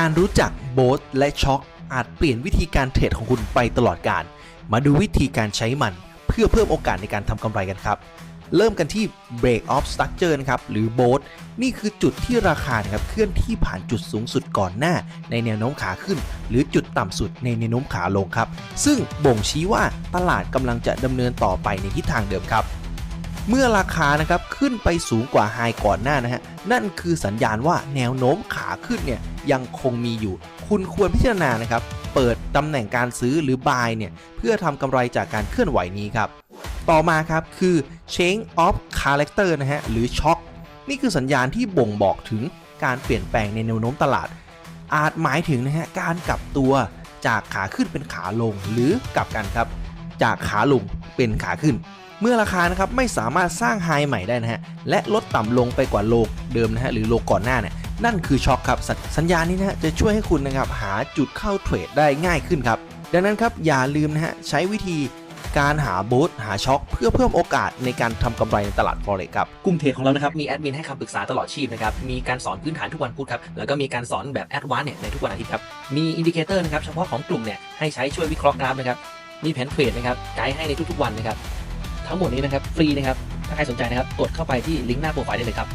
การรู้จักโบสและช็อคอาจเปลี่ยนวิธีการเทรดของคุณไปตลอดการ มาดูวิธีการใช้มัน เพื่อเพิ่มโอกาสในการทำกำไรกันครับ เริ่มกันที่ break off structure นะครับหรือโบสนี่คือจุดที่ราคาครับเคลื่อนที่ผ่านจุดสูงสุดก่อนหน้า ในแนวโน้มขาขึ้น หรือจุดต่ำสุดในแนวโน้มขาลงครับ ซึ่งบ่งชี้ว่าตลาดกำลังจะดำเนินต่อไปในทิศทางเดิมครับ เมื่อราคานะครับขึ้นไปสูงกว่าไฮก่อนหน้านะฮะนั่นคือสัญญาณว่าแนวโน้มขาขึ้นเนี่ยยังคงมีอยู่ คุณควรพิจารณานะครับเปิดตำแหน่งการซื้อหรือ buy เนี่ยเพื่อทำกำไรจากการเคลื่อนไหวนี้ครับต่อมาครับคือ change of character นะฮะหรือ shock นี่คือสัญญาณที่บ่งบอกถึงการเปลี่ยนแปลงในแนวโน้มตลาด อาจหมายถึงนะฮะการกลับตัวจากขาขึ้นเป็นขาลงหรือกลับกันครับ จากขาลงเป็นขาขึ้น เมื่อราคานะครับไม่สามารถสร้างไฮใหม่ได้นะฮะและลดต่ำลงไปกว่าโลเดิมนะฮะหรือโลก่อนหน้าเนี่ยนั่นคือช็อคครับสสัญญาณนี้นะฮะจะช่วยให้คุณนะครับหาจุดเข้าเทรดได้ง่ายขึ้นครับดังนั้นครับอย่าลืมนะฮะใช้วิธีการหาโบสหาช็อคเพื่อเพิ่มโอกาสในการทำกำไรในตลาด forex ครับกลุ่มเทรดของเรานะครับมีแอดมินให้คำปรึกษาตลอดชีพนะครับมีการสอนพื้นฐานทุกวันพุธครับแล้วก็มีการสอนแบบแอดวานซ์เนี่ยในทุกวันอาทิตย์ครับมีอินดิเคเตอร์นะครับเฉพาะของกลุ่มเนี่ยให้ใช้ช่วยวิเคราะห์กราฟนะครับมีแผนเทรดนะครับไกด์ให้ในทุกๆวันนะครับ ทั้งหมดนี้นะครับฟรีนะครับ ถ้าใครสนใจนะครับ กดเข้าไปที่ลิงก์หน้าโปรไฟล์ได้เลยครับ